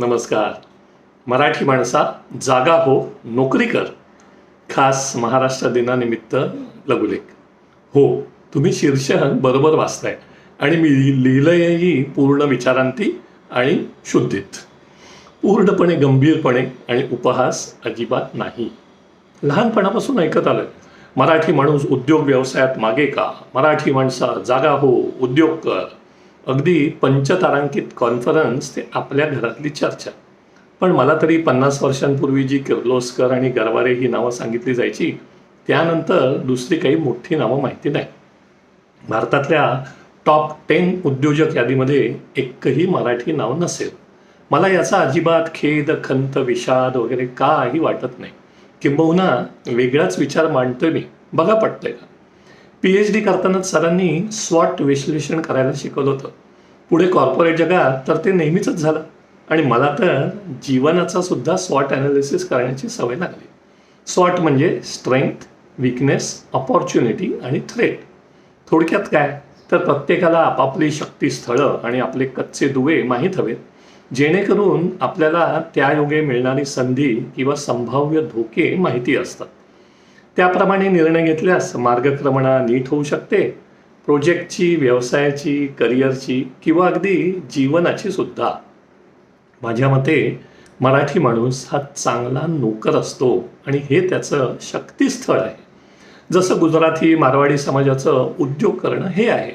नमस्कार. मराठी माणसा जागा हो नोकरी कर. खास महाराष्ट्र दिनानिमित्त लघुलेख. हो तुम्ही शीर्षक बरोबर वाचताय. आणि मी लिहिलंही पूर्ण विचारांती आणि शुद्धीत. पूर्णपणे गंभीरपणे आणि उपहास अजिबात नाही. लहानपणापासून ऐकत आलं मराठी माणूस उद्योग व्यवसायात मागे का? मराठी माणसा जागा हो उद्योग कर. अगदी पंचतारांकित कॉन्फरन्स ते आपल्या घरातली चर्चा. पण मला तरी पन्नास वर्षांपूर्वी जी किर्लोस्कर आणि गरवारे ही नावं सांगितली जायची त्यानंतर दुसरी काही मोठी नावं माहिती नाही. भारतातल्या टॉप टेन उद्योजक यादीमध्ये एकही मराठी नाव नसेल. मला याचा अजिबात खेद खंत विषाद वगैरे काही वाटत नाही. किंबहुना वेगळाच विचार मांडतोय मी. बघा पटतंय का? पी एच डी करतानाच सरांनी स्वॉट विश्लेषण करायला शिकवलं होतं. पुढे कॉर्पोरेट जगात तर ते नेहमीच झालं. आणि मला तर जीवनाचा सुद्धा स्वॉट ॲनालिसिस करण्याची सवय लागली. स्वॉट म्हणजे स्ट्रेंथ विकनेस ऑपॉर्च्युनिटी आणि थ्रेट थोडक्यात काय? तर प्रत्येकाला आपापली शक्तीस्थळं आणि आपले कच्चे दुवे माहीत हवेत. जेणेकरून आपल्याला त्यायोगे मिळणारी संधी किंवा संभाव्य धोके माहिती असतात. त्याप्रमाणे निर्णय घेतल्यास मार्गक्रमणा नीट होऊ शकते. प्रोजेक्टची व्यवसायाची करिअरची किंवा अगदी जीवनाची सुद्धा. माझ्या मते मराठी माणूस हा चांगला नोकर असतो आणि हे त्याचं शक्तीस्थळ आहे. जसं गुजराती मारवाडी समाजाचं उद्योग करणं हे आहे.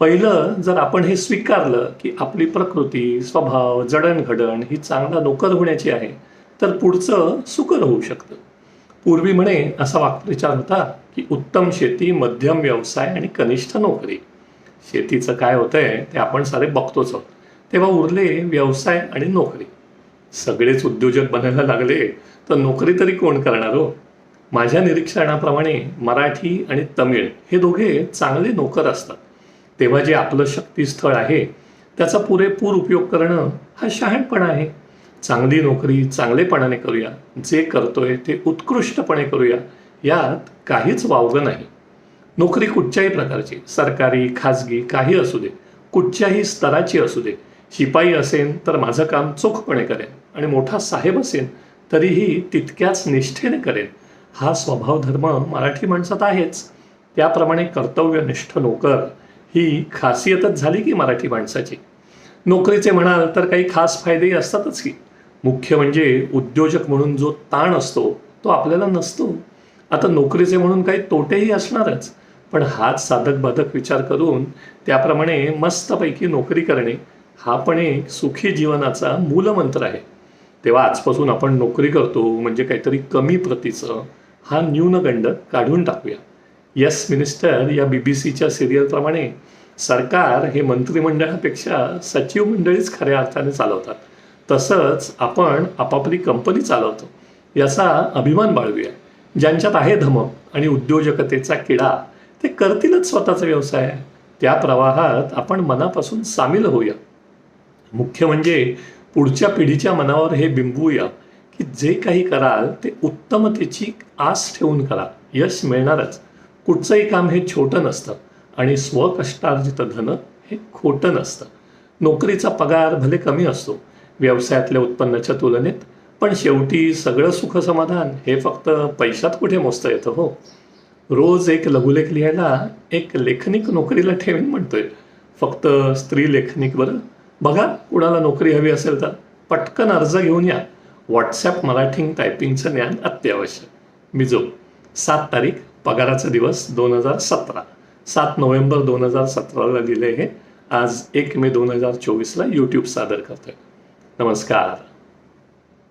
पहिलं जर आपण हे स्वीकारलं की आपली प्रकृती स्वभाव जडणघडण ही चांगला नोकर होण्याची आहे तर पुढचं सुकर होऊ शकतं. पूर्वी म्हणे असा वाक्प्रचार होता की उत्तम शेती मध्यम व्यवसाय आणि कनिष्ठ नोकरी. शेतीचं काय होतंय ते आपण सारे बघतोच आहोत. तेव्हा उरले व्यवसाय आणि नोकरी. सगळेच उद्योजक बनायला लागले तर नोकरी तरी कोण करणार हो? माझ्या निरीक्षणाप्रमाणे मराठी आणि तमिळ हे दोघे चांगले नोकर असतात. तेव्हा जे आपलं शक्तीस्थळ आहे त्याचा पुरेपूर उपयोग करणं हा शहाणपणा आहे. चांगली नोकरी चांगलेपणाने करूया जे करतोय ते उत्कृष्टपणे करूया यात काहीच वावगं नाही. नोकरी कुठच्याही प्रकारची सरकारी खाजगी काही असू दे कुठच्याही स्तराची असू दे. शिपाई असेन तर माझं काम चोखपणे करेन आणि मोठा साहेब असेन तरीही तितक्याच निष्ठेने करेन. हा स्वभाव धर्म मराठी माणसात आहेच. त्याप्रमाणे कर्तव्यनिष्ठ नोकर ही खासियतच झाली की मराठी माणसाची. नोकरीचे म्हणाल तर काही खास फायदेही असतातच की. मुख्य म्हणजे उद्योजक म्हणून जो ताण असतो तो आपल्याला नसतो. आता नोकरीचे म्हणून काही तोटेही असणारच. पण हाच साधक बाधक विचार करून त्याप्रमाणे मस्तपैकी नोकरी करणे हा पण एक सुखी जीवनाचा मूलमंत्र आहे. तेव्हा आजपासून आपण नोकरी करतो म्हणजे काहीतरी कमी प्रतीचं हा न्यूनगंड काढून टाकूया. यस मिनिस्टर या बी बी सीच्या सिरियलप्रमाणे सरकार हे मंत्रिमंडळापेक्षा सचिव मंडळीच खऱ्या अर्थाने चालवतात. तसंच आपण आपापली कंपनी चालवतो. याचा अभिमान बाळगूया. ज्यांच्यात आहे धमक आणि उद्योजकतेचा किडा ते करतीलच स्वतःचा व्यवसाय. त्या प्रवाहात आपण मनापासून सामील होऊया. मुख्य म्हणजे पुढच्या पिढीच्या मनावर हे बिंबवूया की जे काही कराल ते उत्तमतेची आस ठेवून करा. यश मिळणारच. कुठचंही काम हे छोटं नसतं. आणि स्वकष्टार्जित धन हे खोटं नसतं. नोकरीचा पगार भले कमी असतो व्यवसायातल्या उत्पन्नाच्या तुलनेत पण शेवटी सगळं सुखसमाधान हे फक्त पैशात कुठे मोजता येतं हो? रोज एक लघुलेख लिहायला एक लेखनिक नोकरीला ठेवीन म्हणतोय. फक्त स्त्री लेखनिक बरं. बघा कुणाला नोकरी हवी असेल तर पटकन अर्ज घेऊन या. व्हॉट्सॲप मराठी टायपिंगचं ज्ञान अत्यावश्यक. मिजो सात तारीख पगाराचा दिवस दोन हजार सतरा. सात नोव्हेंबर दोन हजार सतराला दिले हे. आज एक मे दोन हजार चोवीसला यूट्यूब सादर करतोय. नमस्कार.